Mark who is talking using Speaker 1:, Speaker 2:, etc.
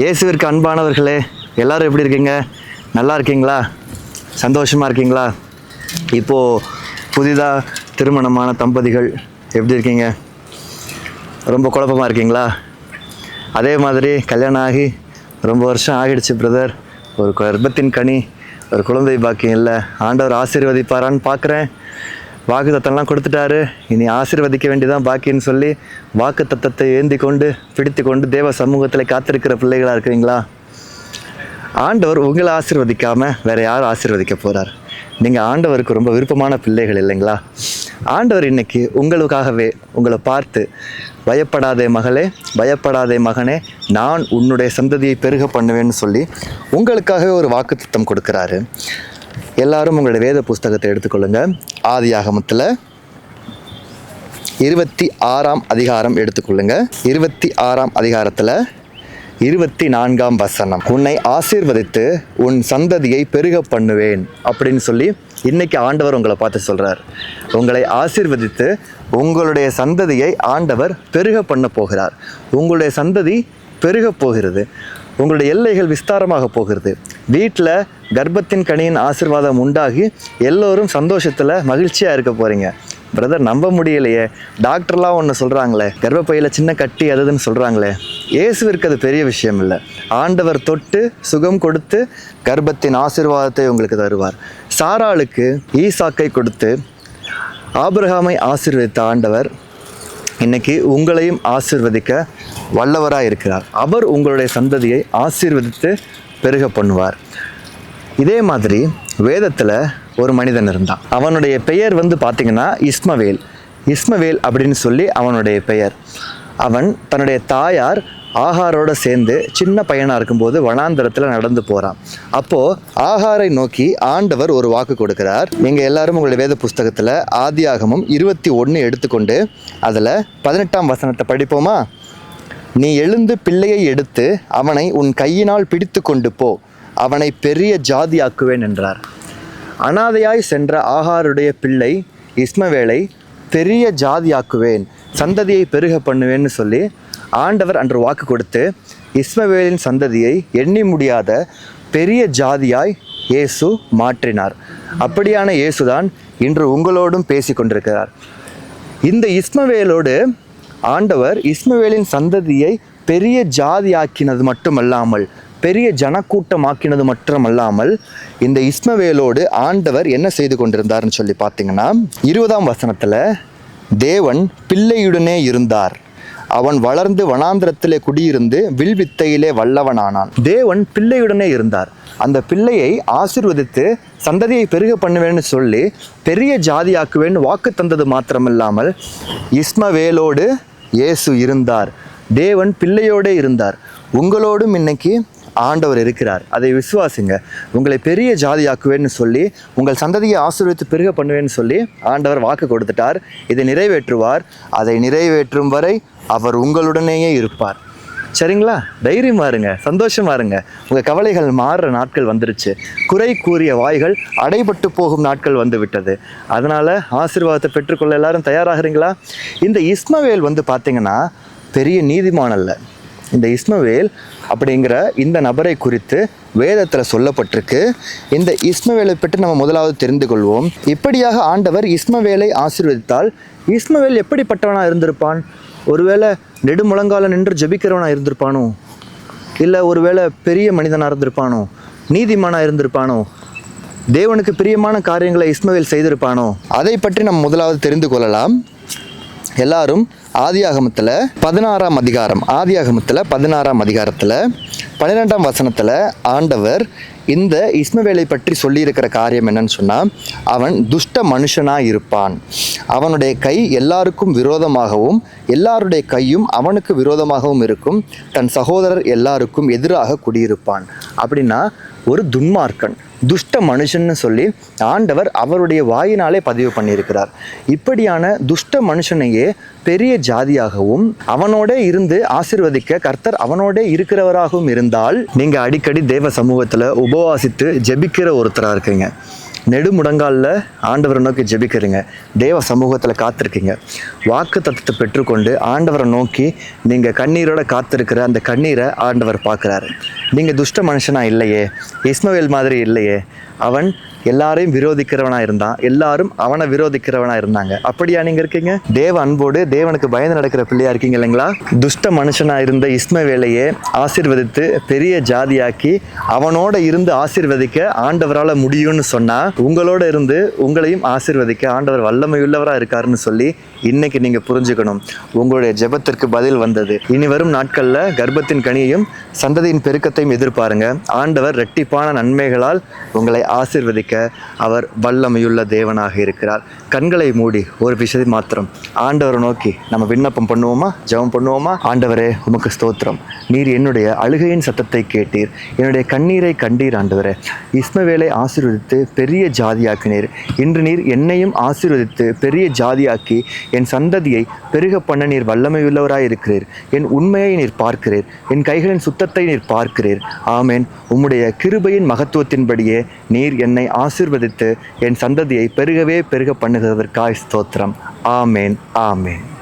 Speaker 1: இயேசுவிற்கு அன்பானவர்களே எல்லோரும் எப்படி இருக்கீங்க நல்லா இருக்கீங்களா சந்தோஷமாக இருக்கீங்களா இப்போது புதிதாக திருமணமான தம்பதிகள் எப்படி இருக்கீங்க ரொம்ப குழப்பமாக இருக்கீங்களா அதே மாதிரி கல்யாணம் ஆகி ரொம்ப வருஷம் ஆகிடுச்சு பிரதர் ஒரு கர்ப்பத்தின் கனி ஒரு குழந்தை பாக்கியம் இல்லை ஆண்டவர் ஆசீர்வதிப்பாரான்னு பார்க்குறேன் வாக்கு தத்தம்லாம் கொடுத்துட்டாரு இனி ஆசிர்வதிக்க வேண்டியதான் பாக்கின்னு சொல்லி வாக்கு தத்தத்தை ஏந்தி கொண்டு பிடித்து கொண்டு தேவ சமூகத்தில் காத்திருக்கிற பிள்ளைகளாக இருக்கிறீங்களா ஆண்டவர் உங்களை ஆசிர்வதிக்காமல் வேறு யாரும் ஆசிர்வதிக்க போகிறார் நீங்கள் ஆண்டவருக்கு ரொம்ப விருப்பமான பிள்ளைகள் இல்லைங்களா ஆண்டவர் இன்னைக்கு உங்களுக்காகவே உங்களை பார்த்து பயப்படாதே மகளே பயப்படாதே மகனே நான் உன்னுடைய சந்ததியை பெருக பண்ணுவேன்னு சொல்லி உங்களுக்காகவே ஒரு வாக்குத்தம் கொடுக்குறாரு எல்லாரும் உங்களுடைய வேத புஸ்தகத்தை எடுத்துக்கொள்ளுங்க ஆதி ஆகமத்தில் இருபத்தி ஆறாம் அதிகாரம் எடுத்துக்கொள்ளுங்க இருபத்தி ஆறாம் அதிகாரத்தில் இருபத்தி நான்காம் வசனம் உன்னை ஆசீர்வதித்து உன் சந்ததியை பெருக பண்ணுவேன் அப்படின்னு சொல்லி இன்னைக்கு ஆண்டவர் உங்களை பார்த்து சொல்கிறார் உங்களை ஆசீர்வதித்து உங்களுடைய சந்ததியை ஆண்டவர் பெருக பண்ண போகிறார் உங்களுடைய சந்ததி பெருக போகிறது உங்களுடைய எல்லைகள் விஸ்தாரமாக போகிறது வீட்டில் கர்ப்பத்தின் கனியின் ஆசிர்வாதம் உண்டாகி எல்லோரும் சந்தோஷத்தில் மகிழ்ச்சியாக இருக்க போகிறீங்க பிரதர் நம்ப முடியலையே டாக்டர்லாம் ஒன்று சொல்கிறாங்களே கர்ப்பப்பையில் சின்ன கட்டி அதுன்னு சொல்கிறாங்களே இயேசுவிற்கு அது பெரிய விஷயம் இல்லை ஆண்டவர் தொட்டு சுகம் கொடுத்து கர்ப்பத்தின் ஆசிர்வாதத்தை உங்களுக்கு தருவார் சாராளுக்கு ஈசாக்கை கொடுத்து ஆபிரகாமை ஆசீர்வதித்த ஆண்டவர் இன்னைக்கு உங்களையும் ஆசிர்வதிக்க வல்லவராக இருக்கிறார் அவர் உங்களுடைய சந்ததியை ஆசீர்வதித்து பெருக பண்ணுவார் இதே மாதிரி வேதத்தில் ஒரு மனிதன் இருந்தான் அவனுடைய பெயர் வந்து பார்த்திங்கன்னா இஸ்மவேல் இஸ்மவேல் அப்படின்னு சொல்லி அவனுடைய பெயர் அவன் தன்னுடைய தாயார் ஆகாரோட சேர்ந்து சின்ன பையனாக இருக்கும்போது வனாந்தரத்தில் நடந்து போகிறான் அப்போது ஆகாரை நோக்கி ஆண்டவர் ஒரு வாக்கு கொடுக்கிறார் நீங்கள் எல்லாரும் உங்களுடைய வேத புஸ்தகத்தில் ஆதியாகமும் இருபத்தி ஒன்று எடுத்துக்கொண்டு அதில் பதினெட்டாம் வசனத்தை படிப்போமா நீ எழுந்து பிள்ளையை எடுத்து அவனை உன் கையினால் பிடித்து கொண்டு போ அவனை பெரிய ஜாதியாக்குவேன் என்றார் அனாதையாய் சென்ற ஆகாருடைய பிள்ளை இஸ்மவேலை பெரிய ஜாதியாக்குவேன் சந்ததியை பெருக பண்ணுவேன்னு சொல்லி ஆண்டவர் அன்று வாக்கு கொடுத்து இஸ்மவேலின் சந்ததியை எண்ணி முடியாத பெரிய ஜாதியாய் இயேசு மாற்றினார் அப்படியான இயேசுதான் இன்று உங்களோடும் பேசி கொண்டிருக்கிறார் இந்த இஸ்மவேலோடு ஆண்டவர் இஸ்மவேலின் சந்ததியை பெரிய ஜாதியாக்கினது மட்டுமல்லாமல் பெரிய ஜனக்கூட்டமாக்கினது மட்டுமல்லாமல் இந்த இஸ்மவேலோடு ஆண்டவர் என்ன செய்து கொண்டிருந்தார்னு சொல்லி பார்த்தீங்கன்னா இருபதாம் வசனத்தில் தேவன் பிள்ளையுடனே இருந்தார் அவன் வளர்ந்து வனாந்திரத்திலே குடியிருந்து வில் வித்தையிலே வல்லவனானான் தேவன் பிள்ளையுடனே இருந்தார் அந்த பிள்ளையை ஆசிர்வதித்து சந்ததியை பெருக பண்ணுவேன்னு சொல்லி பெரிய ஜாதியாக்குவேன்னு வாக்கு தந்தது மாத்திரமில்லாமல் இஸ்மவேலோடு இயேசு இருந்தார் தேவன் பிள்ளையோடே இருந்தார் உங்களோடும் இன்னைக்கு ஆண்டவர் இருக்கிறார் அதை விசுவாசிங்க உங்களை பெரிய ஜாதியாக்குவேன்னு சொல்லி உங்கள் சந்ததியை ஆசீர்வித்து பெருக பண்ணுவேன்னு சொல்லி ஆண்டவர் வாக்கு கொடுத்துட்டார் இதை நிறைவேற்றுவார் அதை நிறைவேற்றும் வரை அவர் உங்களுடனேயே இருப்பார் சரிங்களா தைரியம் வாருங்க சந்தோஷம் வாருங்க உங்கள் கவலைகள் மாறுற நாட்கள் வந்துருச்சு குறை கூறிய வாய்கள் அடைபட்டு போகும் நாட்கள் வந்து விட்டது அதனால் ஆசீர்வாதத்தை பெற்றுக்கொள்ள எல்லாரும் தயாராகிறீங்களா இந்த இஸ்மவேல் வந்து பார்த்திங்கன்னா பெரிய நீதிமான் அல்ல இந்த இஸ்மவேல் அப்படிங்கிற இந்த நபரை குறித்து வேதத்தில் சொல்லப்பட்டிருக்கு இந்த இஸ்மவேலை பற்றி நம்ம முதலாவது தெரிந்து கொள்வோம் இப்படியாக ஆண்டவர் இஸ்மவேலை ஆசீர்வதித்தால் இஸ்மவேல் எப்படிப்பட்டவனாக இருந்திருப்பான் ஒருவேளை நெடுமுழங்கால நின்று ஜபிக்கிறவனாக இருந்திருப்பானோ இல்லை ஒருவேளை பெரிய மனிதனாக இருந்திருப்பானோ நீதிமானாக இருந்திருப்பானோ தேவனுக்கு பிரியமான காரியங்களை இஸ்மவேல் செய்திருப்பானோ அதை பற்றி நம் முதலாவது தெரிந்து கொள்ளலாம் எல்லாரும் ஆதியாகமத்தில் பதினாறாம் அதிகாரம் ஆதியாகமத்தில் பதினாறாம் அதிகாரத்தில் பன்னிரெண்டாம் வசனத்தில் ஆண்டவர் இந்த இஸ்மவேலை பற்றி சொல்லியிருக்கிற காரியம் என்னன்னு சொன்னால் அவன் துஷ்ட மனுஷனாக இருப்பான் அவனுடைய கை எல்லாருக்கும் விரோதமாகவும் எல்லாருடைய கையும் அவனுக்கு விரோதமாகவும் இருக்கும் தன் சகோதரர் எல்லாருக்கும் எதிராக குடியிருப்பான் அப்படின்னா ஒரு துன்மார்க்கன் துஷ்ட மனுஷன்னு சொல்லி ஆண்டவர் அவருடைய வாயினாலே பதிவு பண்ணியிருக்கிறார் இப்படியான துஷ்ட மனுஷனையே பெரிய ஜாதியாகவும் அவனோட இருந்து ஆசிர்வதிக்க கர்த்தர் அவனோட இருக்கிறவராகவும் இருந்தால் நீங்கள் அடிக்கடி தேவ சமூகத்தில் உபவாசித்து ஜெபிக்கிற ஒருத்தராக இருக்கீங்க நெடுமுடங்காலில் ஆண்டவரை நோக்கி ஜெபிக்கிறீங்க தேவ சமூகத்தில் காத்திருக்கீங்க வாக்கு தத்துவத்தை பெற்றுக்கொண்டு ஆண்டவரை நோக்கி நீங்கள் கண்ணீரோட காத்திருக்கிற அந்த கண்ணீரை ஆண்டவர் பார்க்குறாரு நீங்கள் துஷ்ட மனுஷனா இல்லையே இஸ்மவேல் மாதிரி இல்லையே அவன் எல்லாரையும் விரோதிக்கிறவனா இருந்தான் எல்லாரும் அவனை விரோதிக்கிறவனா இருந்தாங்க அப்படியா நீங்க இருக்கீங்க தேவ அன்போடு தேவனுக்கு பயந்து நடக்கிற பிள்ளையா இருக்கீங்க இல்லைங்களா துஷ்ட மனுஷனா இருந்த இஸ்ம வேலையே ஆசிர்வதித்து பெரிய ஜாதியாக்கி அவனோட இருந்து ஆசிர்வதிக்க ஆண்டவரால் முடியும்னு சொன்னா உங்களோட இருந்து உங்களையும் ஆசிர்வதிக்க ஆண்டவர் வல்லமையுள்ளவராக இருக்காருன்னு சொல்லி இன்னைக்கு நீங்க புரிஞ்சுக்கணும் உங்களுடைய ஜெபத்திற்கு பதில் வந்தது இனி வரும் நாட்களில் கர்ப்பத்தின் கனியையும் சந்ததியின் பெருக்கத்தையும் எதிர்பாருங்க ஆண்டவர் ரெட்டிப்பான நன்மைகளால் உங்களை ஆசிர்வதிக்க அவர் வல்லமையுள்ள தேவனாக இருக்கிறார் கண்களை மூடி ஒரு விஷயத்தை மாத்திரம் ஆண்டவரை நோக்கி நம்ம விண்ணப்பம் பண்ணுவோமா ஜெபம் பண்ணுவோமா ஆண்டவரே உமக்கு ஸ்தோத்திரம் நீர் என்னுடைய அழுகையின் சத்தத்தை கேட்டீர் என்னுடைய கண்ணீரை கண்டீர் ஆண்டவரே இஸ்மவேலை ஆசீர்வதித்து பெரிய ஜாதியாக்கினீர் இன்று நீர் என்னையும் ஆசீர்வதித்து பெரிய ஜாதியாக்கி என் சந்ததியை பெருக பண்ண நீர் வல்லமையுள்ளவராய் இருக்கிறீர் என் உண்மையை நீர் பார்க்கிறீர் என் கைகளின் சுத்தத்தை நீர் பார்க்கிறீர் ஆமேன் உம்முடைய கிருபையின் மகத்துவத்தின்படியே நீர் என்னை ஆசிர்வதித்து என் சந்ததியை பெருகவே பெருக பண்ணுகிறதற்காய் ஸ்தோத்திரம் ஆமேன் ஆமேன்